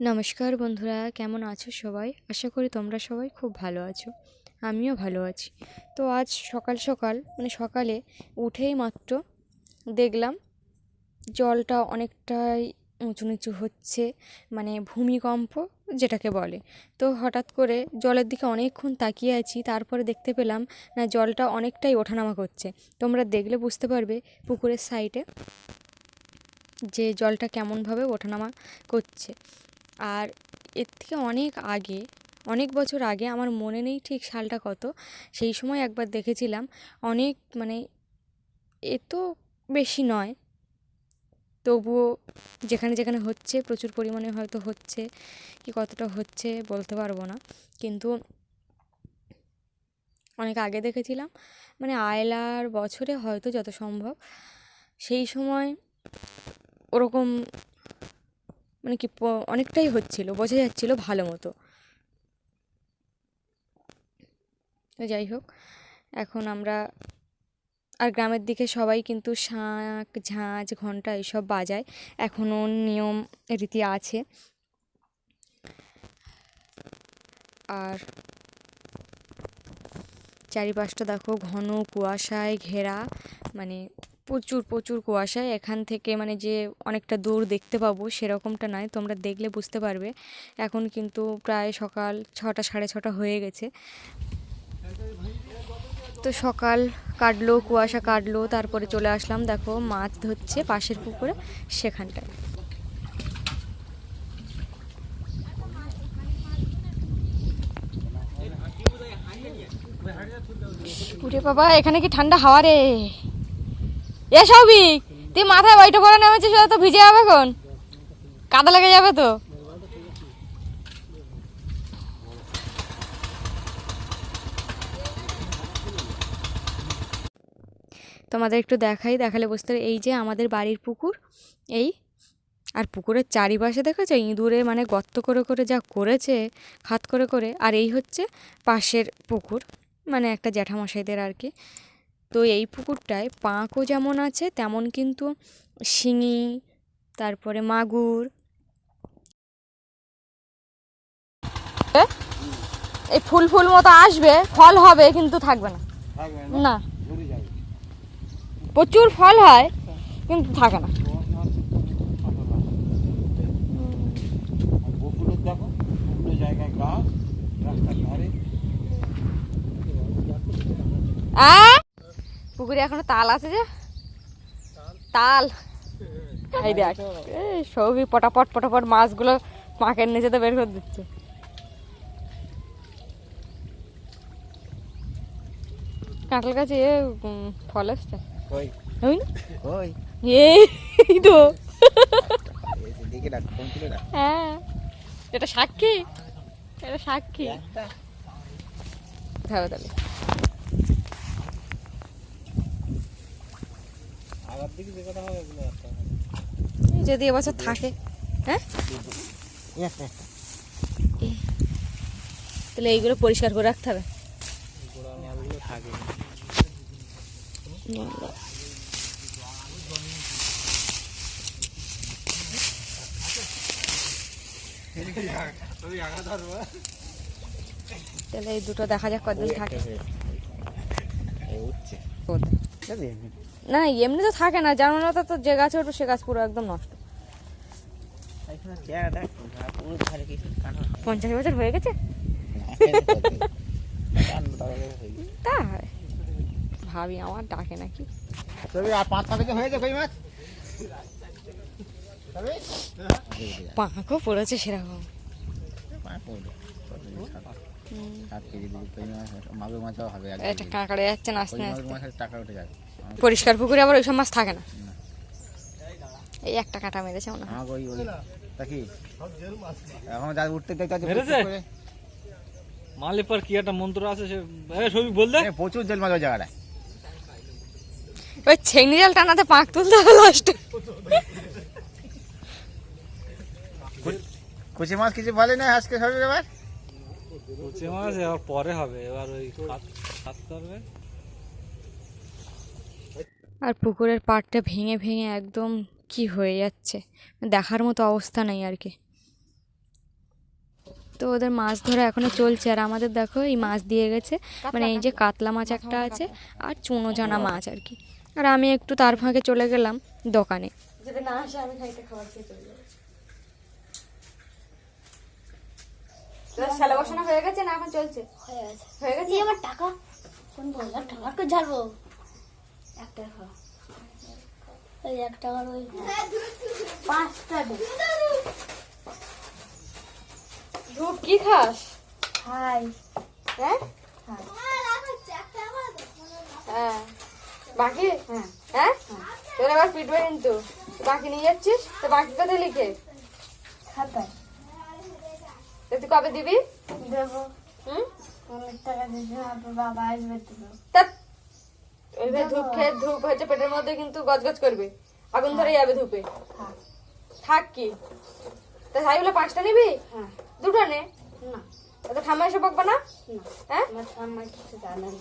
নমস্কার বন্ধুরা, কেমন আছো সবাই? আশা করি তোমরা সবাই খুব ভালো আছো। আমিও ভালো আছি। তো আজ সকাল সকাল মানে সকালে উঠেই মাত্র দেখলাম জলটা অনেকটাই উঁচু নিচু হচ্ছে মানে ভূমিকম্প যেটাকে বলে। তো হঠাৎ করে জলের দিকে অনেকক্ষণ তাকিয়ে আছি, তারপরে দেখতে পেলাম, না, জলটা অনেকটাই ওঠানামা করছে। তোমরা দেখলে বুঝতে পারবে পুকুরের সাইডে যে জলটা কেমনভাবে ওঠানামা করছে। আর এর থেকে অনেক আগে, অনেক বছর আগে, আমার মনে নেই ঠিক সালটা কত, সেই সময় একবার দেখেছিলাম। অনেক মানে এ তো বেশি নয়। তবুও যেখানে যেখানে হচ্ছে, প্রচুর পরিমাণে হয়তো হচ্ছে, কি কতটা হচ্ছে বলতে পারব না। কিন্তু অনেক আগে দেখেছিলাম। মানে আয়লার বছরে হয়তো যত সম্ভব, সেই সময় ওরকম মানে কি অনেকটাই হচ্ছিল, বোঝা যাচ্ছিল ভালো মতো। যাই হোক, এখন আমরা আর গ্রামের দিকে সবাই কিন্তু শাঁখ ঝাঁঝ ঘণ্টা এইসব বাজায়। এখনও নিয়ম রীতি আছে। আর চারিপাশটা দেখো ঘন কুয়াশায় ঘেরা মানে প্রচুর প্রচুর কুয়াশায় এখান থেকে মানে যে অনেকটা দূর দেখতে পাবো সেরকমটা নয়, তোমরা দেখলে বুঝতে পারবে। এখন কিন্তু প্রায় সকাল ছটা, সাড়ে ছটা হয়ে গেছে। তো সকাল কাটলো, কুয়াশা কাটলো, তারপরে চলে আসলাম, দেখো মাছ ধরছে পাশের পুকুরে, সেখানটায়। উঠে বাবা, এখানে কি ঠান্ডা হাওয়া রে? এ সবই তুই মাথায় বইটা পরে নেমেছিস তো ভিজে যাবে এখন। কাদা লেগে যাবে তো। তোমাদের একটু দেখাই, দেখালে পারবে এই যে আমাদের বাড়ির পুকুর, এই, আর পুকুরের চারিপাশে দেখেছ? ইঁদুরে মানে গর্ত করে করে যা করেছে, খাত করে করে, আর এই হচ্ছে পাশের পুকুর মানে একটা জ্যাঠামশাইদের আর কি। তো এই পুকুরটায় পাঁকও যেমন আছে তেমন কিন্তু শিঙি তারপরে মাগুর। এই ফুল ফুল মতো আসবে ফল হবে কিন্তু থাকবে না। না? প্রচুর ফল হয় কিন্তু থাকে না। জায়গায় গাছ রাস্তার ধারে। আ? পুকুরে এখনও তাল আছে যে? তাল। এই দেখ এই সবই পটাপট পটাপট মাছগুলো পাঁকের নিচে তো বের করে দিচ্ছে। কাঁঠাল গাছে এ ফল আসছে? এই তো। হ্যাঁ। এটা সাক্ষী? এটা সাক্ষী। খাব তাহলে আগার দিকে যে কথা হবে ওগুলো একটা এই যদি এবছর থাকে হ্যাঁ? তাহলে এইগুলো পরিষ্কার করে রাখতে হবে। তাহলে এই দুটো দেখা যাক কদিন থাকে। উঠছে? না এমনি তো থাকে না জানো না তো যে গাছে উঠবে সে গাছ পুরো একদম নষ্ট। পঞ্চাশ বছর হয়ে গেছে? তা ভাবি আমার ডাকে নাকি। পাঁকও পড়েছে সেরকম। সাত কেজি দুটো কই মাছ? মাগুর মাছও হবে এক এটা কাঁকড়ে যাচ্ছে না আস্তে আস্তে টাকা উঠে যাবে পরিষ্কার পুকুরে আবার ওইসব মাছ থাকে না। এই একটা কাটা মেরেছে মনে হয়। কি? এখন যা উঠতে দেখতে পাচ্ছি মেরেছে? প্রচুর করে। মালের পর কি একটা মন্ত্র আছে সে সবই বল দে। প্রচুর জল মাছ ওই জায়গাটায়। ওই ছেংনি জাল টানাতে পাঁক তুলতে হবে লাস্টে কুচি মাছ কিছু বলে না আজকে সবই ব্যাপার কুচি মাছ এবার পরে হবে এবার ওই কাটতে হবে আর পুকুরের পাড়টা ভেঙে ভেঙে একদম কি হয়ে যাচ্ছে? দেখার মতো অবস্থা নেই আর কি। তো ওদের মাছ ধরা এখনও চলছে আর আমাদের দেখো এই মাছ দিয়ে গেছে। মানে এই যে কাতলা মাছ একটা আছে আর চুনো জানা মাছ আর কি। আর আমি একটু তার ফাঁকে চলে গেলাম দোকানে। হয়ে গেছে না এখন চলছে? হয়ে গেছে। হয়ে গেছে? আমার টাকা। কোন টাকা ঝাড়বো? টাকা ওই এক টাকার ওই পাঁচটা দে। ধূপ কি খাস? হাই। হ্যাঁ? হ্যাঁ। বাকি? হ্যাঁ। হ্যাঁ? তোর আবার পিটবে কিন্তু। বাকি নিয়ে যাচ্ছিস? তো বাকি কোথায় লিখে? খাতায়। তুই কবে দিবি? দেবো। হুম? অনেক টাকা না বাবা আসবে তো এইভাবে ধূপ খেয়ে ধূপ হচ্ছে পেটের মধ্যে কিন্তু গজগজ করবে। আগুন ধরে যাবে ধূপে। থাক থাক কি। তা তাই বলে পাঁচটা নিবি? হ্যাঁ। দুটো নে। না। তো ঠাম্মা এসে বকবে না? হ্যাঁ? ঠাম্মা কিছু জানে না।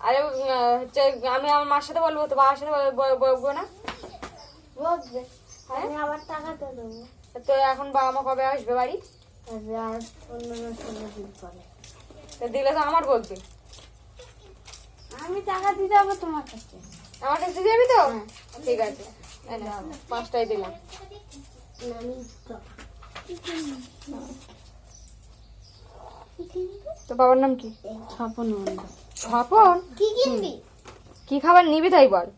আরে হচ্ছে আমি আমার মার সাথে বলব তো বাবার সাথে বল- না? বলবে আমি আবার টাকা তো দেবো। তো এখন বাবা মা কবে আসবে বাড়ি? পনেরো ষোলো দিন পরে। দিলে তো আমার বলবে আমি টাকা দিয়ে যাব তোমার কাছে। আমার কাছে দিয়ে যাবি তো? ঠিক আছে। পাঁচটাই দিলাম। তো বাবার নাম কি? স্বপন মন্ডল স্বপন? কি কিনবি? কি খাবার নিবি তাই বল।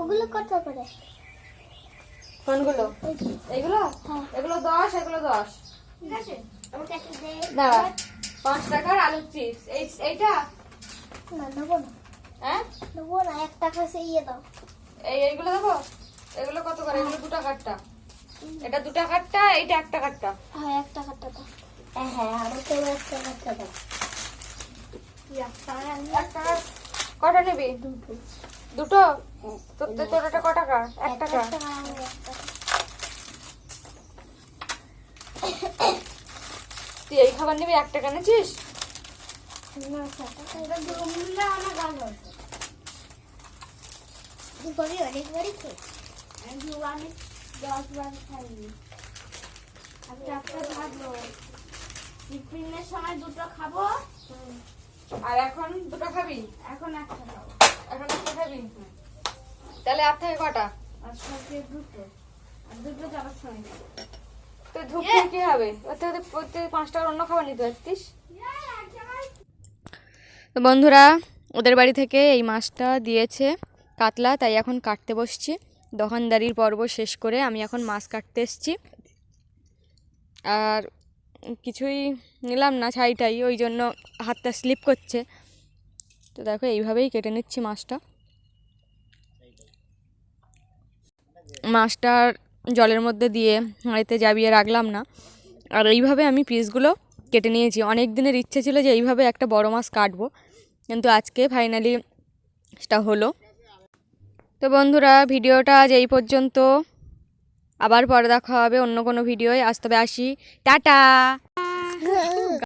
ওগুলো কত করে? কোনগুলো? এগুলো? এগুলো দশ এগুলো দশ। ঠিক আছে। আমাকে একটা দে। দাঁড়া। পাঁচ টাকার আলুর চিপস এই এইটা? না নেব না। হ্যাঁ? নেব না এক টাকা সে ইয়ে দাও। এই এইগুলো দেবো? এগুলো কত করে? এগুলো দু টাকারটা। এটা দু টাকারটা এইটা এক টাকারটা। হ্যাঁ এক টাকাটা দাও। হ্যাঁ হ্যাঁ আরও তো এক টাকাটা দাও। কটা নিবি? দুটো। দুটো? তোর তোর এটা ক টাকা? এক টাকা এক টাকা আমি এক টাকা তুই এই খাবার নিবি এক টাকা নিচ্ছিস না টাকা এটা দুটো আমার গাল হচ্ছে দুবারই অনেকবারই খেয়ে আমি দুবার আমি দশ বার খাইনি। টিফিনের সময় দুটো খাব। আর এখন দুটো খাবি? এখন একটা খাব। এখন একটা খাবি? তাহলে আর থাকে কটা? আর দুটো। আর দুটো যাবার সময়। তো ধূপ কি হবে? ওর থেকে প্রত্যেক পাঁচ টাকার অন্য খাবার নিতে পারতিস? তো বন্ধুরা ওদের বাড়ি থেকে এই মাছটা দিয়েছে কাতলা তাই এখন কাটতে বসছি। দোকানদারির পর্ব শেষ করে আমি এখন মাছ কাটতে এসছি। আর কিছুই নিলাম না ছাইটাই ওই জন্য হাতটা স্লিপ করছে। তো দেখো এইভাবেই কেটে নিচ্ছি মাছটা। মাছটার জলের মধ্যে দিয়ে হাঁড়িতে জাবিয়ে রাখলাম না। আর এইভাবে আমি পিসগুলো কেটে নিয়েছি। অনেক দিনের ইচ্ছে ছিল যে এইভাবে একটা বড় মাছ কাটবো, কিন্তু আজকে ফাইনালি সেটা হলো। তো বন্ধুরা, ভিডিওটা আজ এই পর্যন্ত। আবার পরে দেখা হবে অন্য কোনো ভিডিওয়। আজ তবে আসি। টাটা!